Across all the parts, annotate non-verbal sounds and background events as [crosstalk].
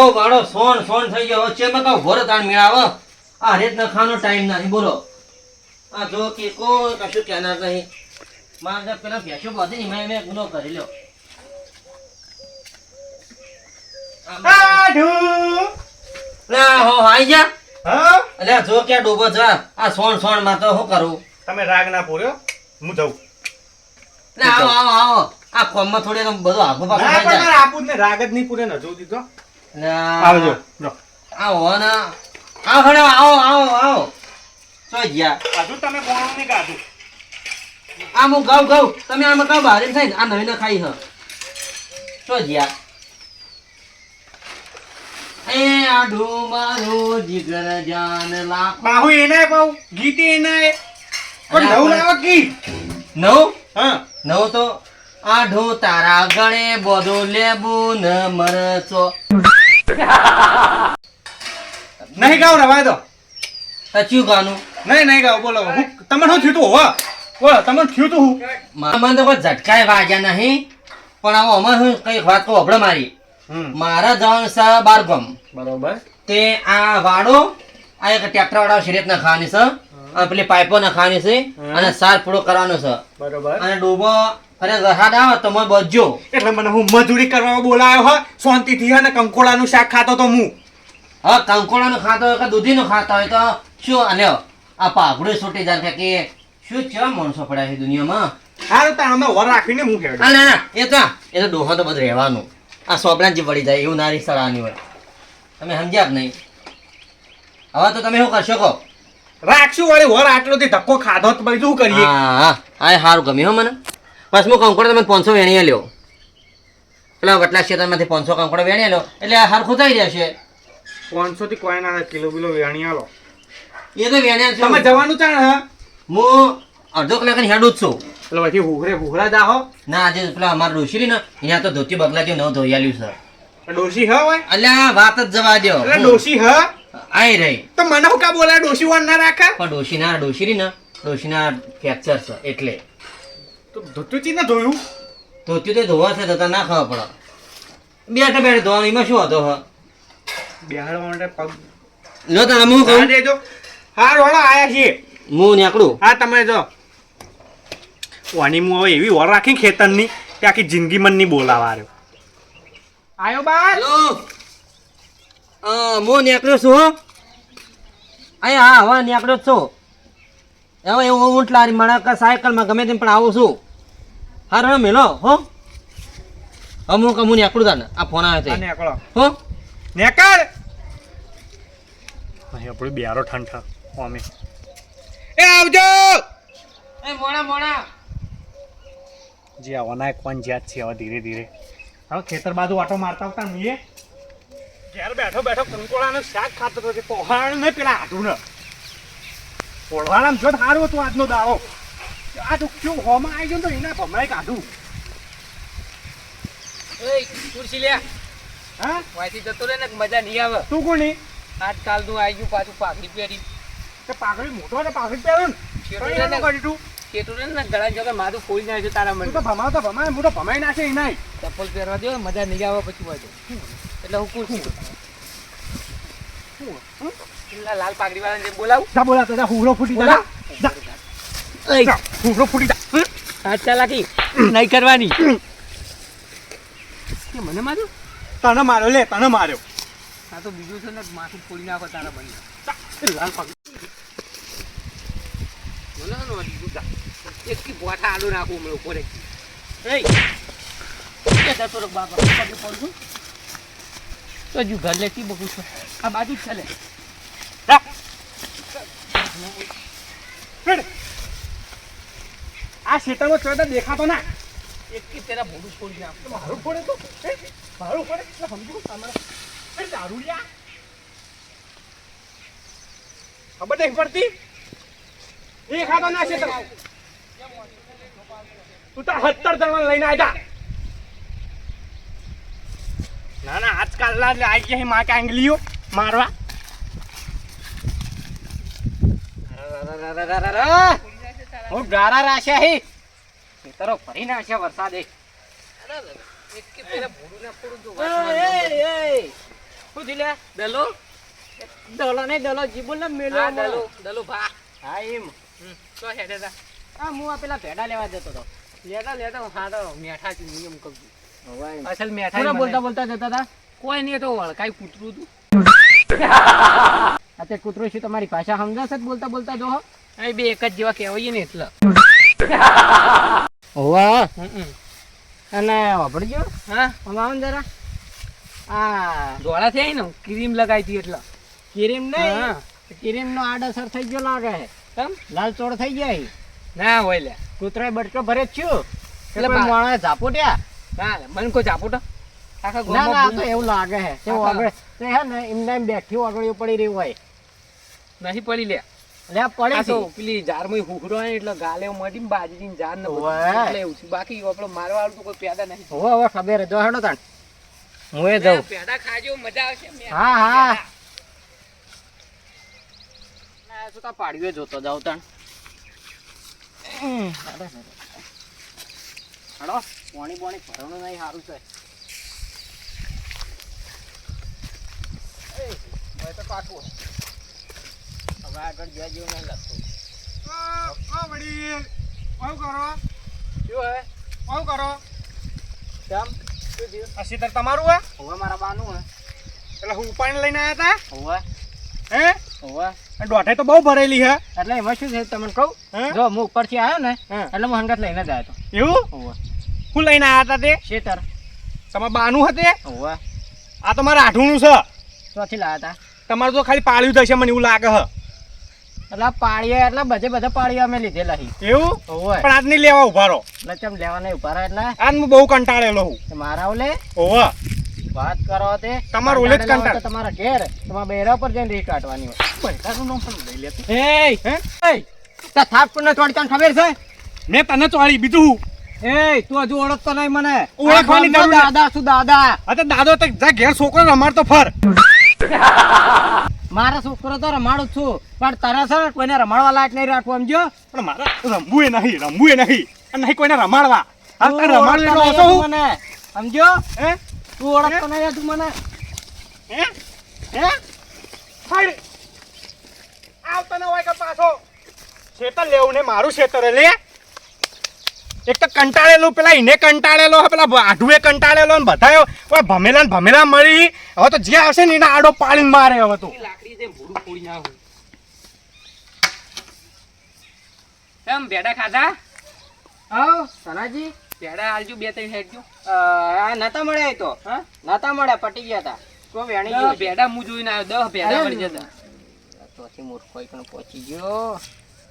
આખો વાળો સોન સોન થઈ ગયો. છે કહો ભોરે તાણ મેળાવ. આ રેત નખાનો ટાઈમ નથી બોલો. આ જો કે કોઈ કશું કહેનાર નહીં. મારે પેલા ભેંસો બાંધી મેં મેં ગુનો કરી લ્યો. લા હો હાઈ જા. હા? અલ્યા જો કે ડૂબો જા. આ સોણ સોણમાં તો હું કરું? તમે રાગ ના પૂર્યો. હું જઉં. ના આવો આવો આવો. આ કોમમાં થોડી બધો આગુ પાછું ના આપું ને રાગ જ નહીં પૂરે ને જોઉં દીધો આવજો. આવો ને. આવો આવો આવો આવો. ચોઈ ગયા. હજુ તમે બોણું નહીં કાઢું આમ હું ગાઉ ગાઉ તમે આમાં ગાઉ બહાર એમ થાય આ નવી નવીને ખાઈ હ. ચોઈ ગયા. એ આઢુ મારો જીગર જાન લા બાહુ એને બહુ ગીતે એને. પણ નવ લાવ કી. નવ? હા. નવ તો આઢો તારા ગણે બધો લેબુ ન મરચો. નહીં ગાવ રવાય દો સચ્યું ગાનું? નહીં નહીં ગાવ બોલો. હું તમને શું થયું તું? હોવા બોલો તમને થયું તું? હું મને તો કોઈ ઝટકાય વાગ્યા નહીં પણ આવો અમે હું કઈ વાત તો હબળે મારી. મારા જવાનું છે બારગમ. બરોબર. તે આ વાડો આ એક ટ્રેક્ટર વાળા શરીર ના ખાવાની છે અને પેલી પાઇપો ના ખાવાની છે અને સાર પૂરો કરવાનો છે. બરોબર. અને ડૂબો ફરે વરસાદ આવે તમે બચજો એટલે મને હું મજૂરી કરવા બોલાયો હો? શાંતિથી હે ને કંકોડાનું શાક ખાતો તો હું. હવે કંકોડાનું ખાતો હોય કે દૂધીનું ખાતા હોય તો શું અને આ પાઘડું છૂટી જાય કે શું છે માણસો પડ્યા છે દુનિયામાં? હારું તો અમે વર રાખીને હું ખેડ ના ના ના એ તો એ તો ડોહો તો બધું રહેવાનું. આ સોપડા જે વળી જાય એવું નારી સળાની હોય. તમે સમજ્યા જ નહીં? હવે તો તમે શું કરશો કહો? રાખશું વળી વર આટલોથી ધક્કો ખાધો તો શું કરીએ? હા હા આ સારું ગમ્યું હો મને. બસ હું કંકોડો તમે પાંચસો વેણીએ લ્યો પેલા વટલા ક્ષેત્રમાંથી પાંચસો કંકોડો વેણીએ લો એટલે આ હાર ખોતાઈ રહેશે પાંચસો થી કોઈ ના કિલો કિલો વેણી લો એ તો વેણ્યા તમે જવાનું ચાણ હા? અડધો કલાક હેડું જ છું. એટલે પછી હુહરે હુહરા જાહો. ના આજે પેલા અમારે ડોશીરી ને અહીંયા તો ધોતી બગલા જેવું નવું ધોઈ આલ્યું છે. ડોશી હ હોય? અલ્યા વાત જ જવા દો ડોશી હ? આઈ રહી. તો મને હું કા બોલા ડોશી વન ના રાખે? પણ ડોશીના ડોશીરી ને ડોશીના ફ્રેક્ચર છે એટલે. તો ધોતુચી ને ધોયું? ધોતી તો ધોવા છે તો ના ખાવા પડે. બેઠે બેઠે ધોવાનું એમાં શું હતો હ બેહાડવા માટે પગ લો તો હું હા કહું દેજો. હા રોડા આયા છીએ. હું નીકળું. હા તમે જો. વાની હું હવે એવી વર રાખી ખેતરની કે આખી જિંદગી મન નહીં બોલાવા રહ્યો. આયો બા હેલો. હું નીકળ્યો છું હો? અહીંયા હા હવે નીકળ્યો છું. હવે એવું ઊંટ લારી મળે કે સાયકલમાં ગમે તેમ પણ આવું છું. હા રે મેલો હો? અમુક અમુક નીકળું તાને આ ફોન આવે છે. નેકળો. હો? નેકળ! અહીં આપણું બિયારો ઠંઠા. અમે એ આવજો! એ મોણા મોણા જે આવવાના કોણ જ્યાં છે હવે ધીરે ધીરે. હવે ખેતર બાજુ આટો મારતા આવતા મીએ ઘેર બેઠો બેઠો કંકોળાનું શાક ખાતો હતો કે પહોળાણ ને પેલા હાથું ને. પોળવાળામ જો સારું હતું આજનો દાવો આ તો શું હોમાં આવી ગયો તો એના ભમરાય કાઢું. એય, ખુરશી લે. હા? વાયથી જતો રહે ને મજા નહીં આવે. તું કોની આજકાલ તું આવી ગયું પાછું પાઘડી પહેરી. તે પાઘડી મોટો ને પાઘડી પહેરો ને. શેઠું કઈ રે ને એનું કર્યું તું રે ને ગળા જગર માથું ફોડી નાખ્યું તારા મને તો ભમાવ તો ભમાય હું તો ભમાઈ નાખે એ નહીં ચપ્પલ પહેરવા દો મજા નહીં આવે પછી વાંચો એટલે હું ખુરશી પેલા લાલ પાઘડી વાળાને જે બોલાવું. જા બોલા તો જા હુરો ફૂટી જા જા જા. હુરો ફૂટી જા. હાથ ચાલાકી નહીં કરવાની. મને માર્યું? તને માર્યો લે તને માર્યો. આ તો બીજું છે ને માથું ફોડી નાખો તારા મને લાલ પાઘડી. બોલો ને બીજું જા. એક કી બોઠા આલુ નાખું હમણાં ઉપર એક. એ જતો બાપા પડું તો હજુ ઘર લેતી બગું છું. આ બાજુ જ ચાલે. આ ખેતરમાં ચોદા દેખાતો ના. એક કી તેરા મોઢું ફોડી નાખું. મારું પડે તો? મારું પડે? એટલે સમજી તમારે એ દારૂડિયા. ખબર નહીં પડતી? એ ખાતો ના છે તું તો હત્તર જણા લઈને આવ્યા ના ના આજકાલ આવી ગયા માં કાંગલીઓ મારવા. હું ગારા રાખ્યા હે. ખેતરો ભરી નાખ્યા વરસાદે. કી પેલા ના દલો જીબુલ ને મેલો દલો દલો ભા હા એમ તો હેડે તા હા હું આ પેલા ભેડા લેવા જતો તો. લેતા લેતા હા તો મેઠા છે બોલતા બોલતા જતા હતા કોઈ નહીં તો વળકાઈ કૂતરું તું. તે કૂતરો છે તમારી ભાષા સમજાશે જ બોલતા બોલતા જો અહીં બે એક જ જેવા કહેવાય ને એટલે. [laughs] હોવા. અને વાપરજો. હા? આમ જરા. આ ધોળા થઈ ને ક્રીમ લગાવી હતી એટલે. ક્રીમ નહીં? ક્રીમ નો આડઅસર થઈ ગયો લાગે. કેમ? લાલ ચોળ થઈ જાય ના હોય લે. કૂતરો બટકો ભરે જ છું. એટલે માણસ ઝાપોટ્યા. ના મને કોઈ ઝાપોટો? આખા ના ના તો એવું લાગે છે. તે આગળ હે ને એમને એમ બેઠી આગળ પડી રહ્યું હોય. નહીં પડી લે. લે પડે તો પેલી હોય ને એટલે ગાલે મળી બાજરી જાર ને એટલે એવું છે. બાકી આપણો મારવા વાળું તો કોઈ પેદા નહીં. હવે હવે ખબર જો હેડો તાણ. હું એ જાઉં. પેદા ખાજો મજા આવશે હા હા. ના તો કા પાડ્યો જોતો જાવ તાણ. હેડો પાણી પાણી ભરવાનું નહીં સારું છે. એ, તો પાછું હવે આગળ જ્યાં જેવું નહીં લાગતું. શું હે શું કરો. કેમ? શું થયું? આ સીતર તમારું હે? હવે મારા બાનું હે. એટલે હું ઉપાડીને લઈને આવ્યા હવે. હતા હે? હવે. દોઢે તો બહુ ભરેલી હે. એટલે એમાં શું છે તમને કહું? જો હું ઉપરથી આવ્યો ને. એટલે હું હંગાત લઈને જ આવ્યો એવું? હોવે. હું લઈને આવ્યા હતા તે? શેતર. તમારે બાનું હતે હોવે. આ તો મારા આઠુંનું છે. ચોથી લાવ્યા હતા તમારું તો ખાલી પાળ્યું થશે મને એવું લાગે હ. એટલે પાળીએ એટલે બધે બધા પાળીયા અમે લીધેલા હી એવું? હોવે. પણ આજ નહીં લેવા ઊભા રહો. એટલે ચમ લેવા નહીં ઊભા રહો એટલે? આજ હું બહુ કંટાળેલો હું મારા ઓલે? ઓવા વાત કરો તે. તમારો ઓલે જ કંટાળ. તમારા ઘેર તમારા બેરા પર જઈને રી કાઢવાની હોય. પૈસાનું નામ પણ લઈ લેતી. એ હે? તા થાપ કોને તોડી તને ખબર છે? મેં તને ચોળી બીજું હું. એ તું હજુ ઓળખતો નહીં મને. ઓળખવાની જરૂર દાદા શું દાદા. અરે દાદો તો જા ઘેર છોકરો રમાડતો ફર. [laughs] મારા છોકરો તો રમાડું જ છું. પણ તારા સર કોઈને રમાડવા લાયક નહીં રાખવું સમજો પણ મારે રમવું એ નહીં રમવું એ નહીં. અને નહીં કોઈને રમાડવા. રમાડવું એટલો ઓછો હું. મને સમજો હે? તું ઓળખતો નહીં તું મને. હે? હે? ફાડ આવતો ન હોય કે પાછો. શેતર લેવું ને મારું શેતર હે લે. એક તો કંટાળેલું પેલા એને કંટાળેલો પેલા આઢુએ કંટાળેલો ને બધા ઓય ભમેલા ને ભમેલા મળી. હવે તો જે આવશે ને એના આડો પાડીને મારે હવે તો. નાખું. ભેડા ખાધા? આવ સનાજી? ભેડા હાલજો બે ત્રણ હેડજો આ નતા મળ્યા તો? હા? નતા મળ્યા પટી ગયા હતા તો વેણી દહ ગયો છે. ભેડા હું જોઈને આવ્યો દહ ભેડા મળી જતા. ચોથી મૂર્ખ પણ પહોંચી ગયો.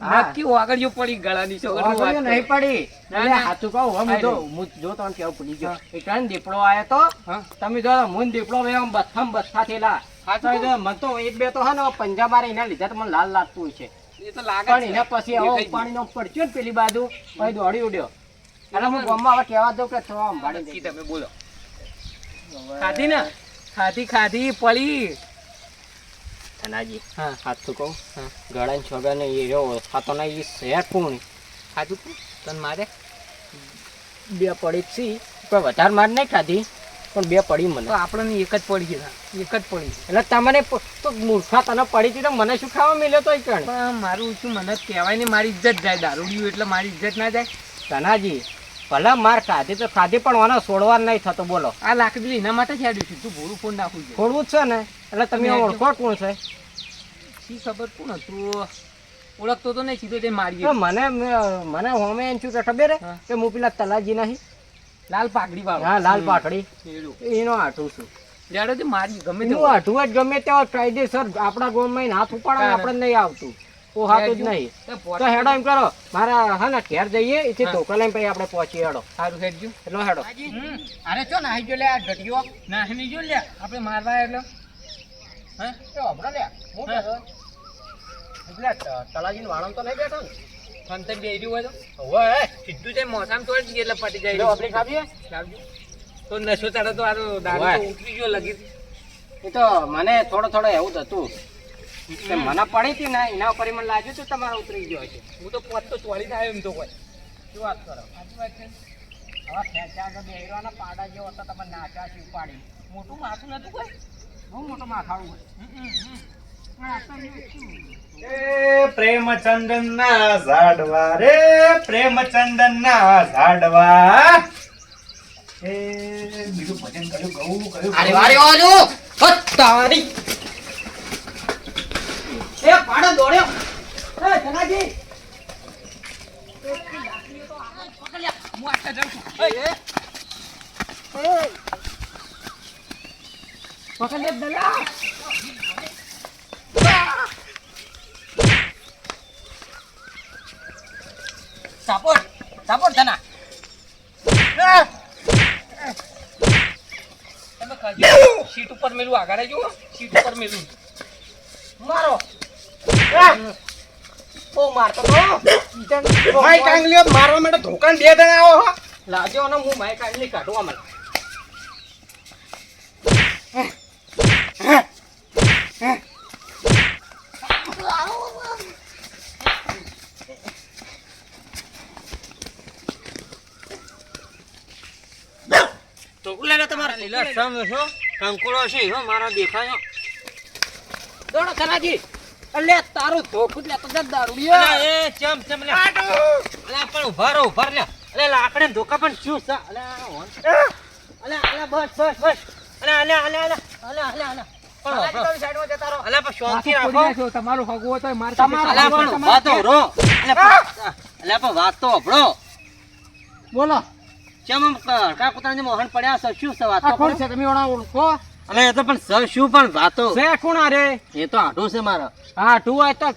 હા. નક્કી આગળ પડી ગળાની છોકરી નહીં પડી. હાચું કહું જો હું જો તમને કેવું ભૂલી ગયો. એક દીપડો આયો તો હા. તમે જો મુન દીપડો બથામ બથા થયેલા. હા તો મને તો એક બે તો હે ને પંજા મારે એના લીધે તો મને લાલ લાગતું છે એ તો લાગે પણ એના પછી આવો પાણીનો પડ્યો ને પેલી બાજુ પછી દોડી ઉડ્યો. એટલે હું ગામમાં હવે કહેવા દઉં કે તો. તમે બોલો. ખાધી ને? ખાધી ખાધી પડી. ધનાજી હા. હાથ તો કહું. હા ગળા છોગા ને એ રહ્યો ખાતો ને એ શેર કોણ? ખાધું? તને મારે? બે પડી છી. વધારે માર નહીં ખાધી. પણ બે પડી મને. તો આપણને એક જ પડી છે એક જ પડી છે એટલે તમને તો મૂર્ખા તને પડી હતી તો મને શું ખાવા મળ્યો તો કણ? પણ મારું શું મને કહેવાય ને મારી ઇજ્જત જાય દારૂડિયું એટલે મારી ઇજ્જત ના જાય. તનાજી ભલા માર ખાધી તો ખાધી પણ મને છોડવા નહીં થતો બોલો. આ લાકડી એના માટે છેડ્યું છું. તું ભૂરું ફોન નાખું છું. છોડવું જ છે ને? એટલે તમે ઓળખો કોણ છે? શી ખબર કોણ હતું? ઓળખતો તો નહીં સીધો તે મારી મને મને હોમે એમ છું કે ખબર કે હું પેલા તલાજી નહીં? લાલ પાઘડી વાળો. હા લાલ પાટડી એનું. હાટું છું. લેડો તે મારી ગમે તે જ ગમે તેવા કાયદેસર આપણા ગામમાં હાથ ઉપાડવા તારે. આપણે નહીં આવતું. ઓ હાથું જ નહીં. તો હેડો એમ કરો. મારા હા ને ઘેર જઈએ એથી. ધોકા લઈને પછી આપણે પહોંચીએ હેડો. સારું હેડજો. એટલો હેડો. અરે ચો ને આવી લે આ ઘટિયો ના જો લે. આપણે મારવા એટલે. હા? એ હમણાં લે. હું બેઠો એટલે તલાજીને વાળમ તો નહીં બેઠો ને? ફંતર બેર્યું હોય તો. હવે સીધું છે મોસામ તોડી જ એટલે પટી જાય આપણે ખાવીએ તો નશો તારે તો આ તો દારૂ ઉતરી ગયો લગી એ તો મને થોડો થોડો એવું જ હતું. કે મને પડી હતી ને એના ઉપર મને લાગ્યું હતું તમારે ઉતરી ગયો છે હું તો પોત તો ચોરી થાય એમ તો કોઈ. શું વાત કરો? સાચી વાત છે. હવે ખેંચ્યા તો બેરવાના પાડા જેવો હતો તમે નાચ્યા છે ઉપાડી મોટું માથું નતું કોઈ? બહુ મોટું માથાળું હોય. પ્રેમચંદન ના ઝાડવા રે પ્રેમચંદન ના ઝાડવા. એ બીજું ભજન કયું ગયું કયું અરે વારે ઓજો તારી એ પાડો દોડ્યો. એ ધનાજી પકડ લે દલા સાપોટ સાપોટ ધના તમે સીટ ઉપર મેલું આગળ જુઓ સીટ ઉપર મેલું મારો ઓ મારતો તો મારવા માટે ધોકાન બે દણા આવો લાજો અને હું માય કાઢી કાઢવા મને ટોકલા તમારા. લીલા સમ છો? કંકોળો છે હો મારો દેખાયો. દોડો ધનાજી અલે તારું ધોકું લે તો જત એ ચમ ચમ લે. અલા પણ ઊભા રહો ઊભા લે. અલે લાકડે ધોકા પણ શું છે? અલા હોન. અલા અલા બસ બસ બસ. અલા અલા અલા અલા. અલા અલા અલા. પણ ઊભા. અલા પણ શાંતિ રાખો. તમારું હગવું તો માર વાત તો હભળો બોલો. ચમ કા કૂતરાની મોહન પડ્યા છે શું છે આ તો કોણ છે તમે ઓણા ઓળખો અલે એ તો પણ સર શું પણ વાતો છે કોણ આ રે એ તો આઢું છે મારો હા તું હોય તો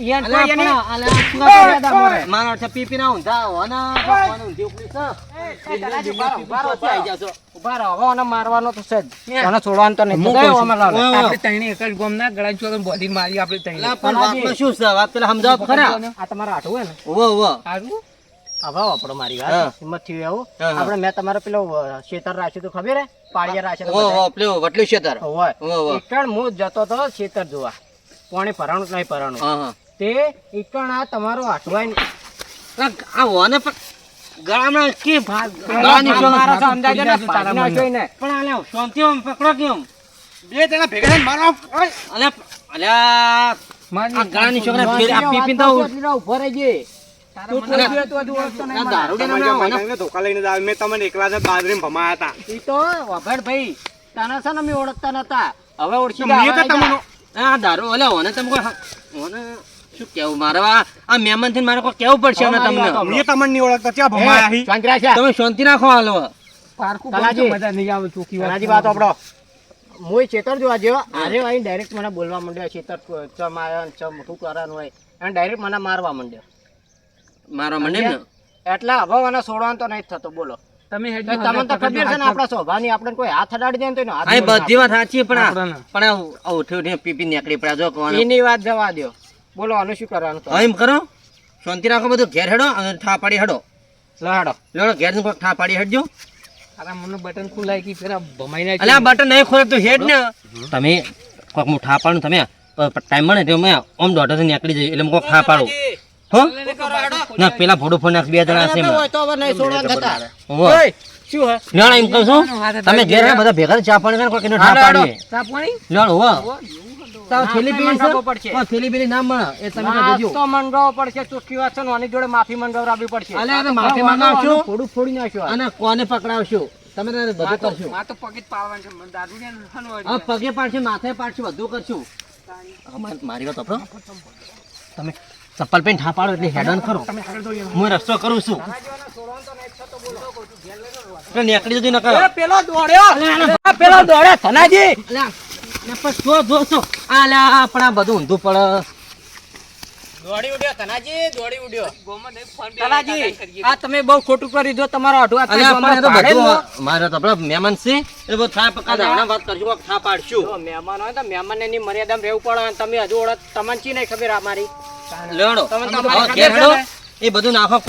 યન અલા યન અલે શું દાદા મોરે. મારો છે પીપી ના ઊંધા હોવાના ભગવાન ઊંધી ઉપલી છે. મારવાનો તો છે હે. છોડવાનો તો નહીં ગયો અમે. આપણે એક જ ગામના ગળા ચોગન બોધી મારી આપણે ત્રણેય. પણ વાતમાં શું છે વાત પેલા સમજાવો ખરા આ તમારા આઠું હોય ને ઉવ્વ, ઉવ્વ. સારું હવે આપણો મારી વાત. હિંમત થયું એવું? હા, હા. આપણે મેં તમારો પેલો શેતર રાખ્યું તો ખબર હે? પાળિયા રાખ્યો ઉવ્વ, પેલું વટલું શેતર. હોય ઉવ્વ. હું જતો તો શેતર જોવા. કોણે ભરાણું નહીં ભરાણું. તે એકણ આ તમારો અલા, આ હોને પણ ગળામાં કે ભાગ ગળાની મારા મારા અંદાજે ને ભાગી નાખ્યો પણ આલે શાંતિ આમ પકડો કેમ બે જણા ભેગા થઈને અલ્યા અલ્યા આ ગળાની છોકરા ફેર આ પીપી ઊભો રહેજે. ઓળખતો તમને એકલા જ બાજરીમાં ભમાયા હતા. ઈ તો વભાડ ભાઈ તને છે ને અમે ઓળખતા નતા. હવે ઓળખી તો મેં ગયા, તો હવે તમને આ દારૂ અલ્યા ઓને તમે કોઈ ઓને શું કેવું મારે? આ આ મહેમાન થઈને મારે કોઈ કેવું પડશે હવે હમણાં મારી વાત તમને મેં તમને નહીં ઓળખતા. ત્યાં ભમાયા હી. શાંત તમે શાંતિ રાખો હાલો. પારકું તલાજી. તલાજી વાત આપણો. મુંય ચેતર જોવા જેવો આરે આવીને ડાયરેક્ટ મને બોલવા માંડ્યો ચેતર ચમ આયો ચમ શું કરવાનું હોય. અને ડાયરેક્ટ મને મારવા માંડ્યો. મારો મને એટલે મને છોડવાનું તો નહીં થતો બોલો. તમે તમને તો ખબર છે ને આપણા સ્વભાવની આપણે કોઈ હાથ અડાડી દે તો એનો હાથ આ બોલી બધી વાત સાચી પણ પણ આ આ ઉઠી ઉઠી પીપી નીકળી પડ્યા જો કોણ એની વાત જવા દ્યો બોલો આનું શું કરવાનું તો? એમ કરો. શાંતિ રાખો બધું ઘેર હેડો અને ઠા પાડી હેડો. લહાડો લેડો ઘેરનું ઠા પાડી હેડજો. અરે મને બટન ખુલાઈ ગઈ પેલા ભમાઈ નાખ્યું. અલ્યા બટન નહીં ખોલે તો હેડ ને. તમે કોક હું ઠા પાડું તમે ટાઈમ મળે તો મેં ઓમ દોઢ નીકળી જઈએ એટલે કોઈક ઠા પાડું. ના પેલા ભોડું ફોન બે જણા છે લેડો એમ. કહું છું તમે ઘેર બધા ભેગા ચા પાણી ઠા પાડીએ. ચા પાણી? હોવે. ના, ના ને કોને પકડાવશો? તમે તારે બધું કરશો. મારે તો પગે ને પાડશે માથે પાડશે બધું કરશું. મારી- મારી વાત તમે ચપ્પલ પહેરીને ઠા પાડો એટલે હેડન કરો હું રસ્તો કરું છું. નીકળી જતી નકર. પેલો દોડ્યો. પેલો દોડ્યો. ધનાજી. અલ્યા, અલ્યા, પણ જો, જો, જો. આ અલ્યા, આ પણ આ બધું ઊંધું પડે. દોડી ઉડ્યો ધનાજી દોડી ઉડ્યો. ગોમાં નહીં ફોન બે ધનાજી. લગાઈ કરીએ. આ તમે બહુ ખોટું કરી દો તમારો અઢવા અલ્યા, તો બધું મારે તો આપણે મહેમાન છે. એટલે બધું થા પકા દાવણા વાત કરશું થા પાડશું. મહેમાન હોય તો મહેમાન એની મર્યાદામાં રહેવું પડે તમે હજુ ઓળખ તમને ચી નહીં ખબર આ મારી? હેડો. એ બધું નાખો.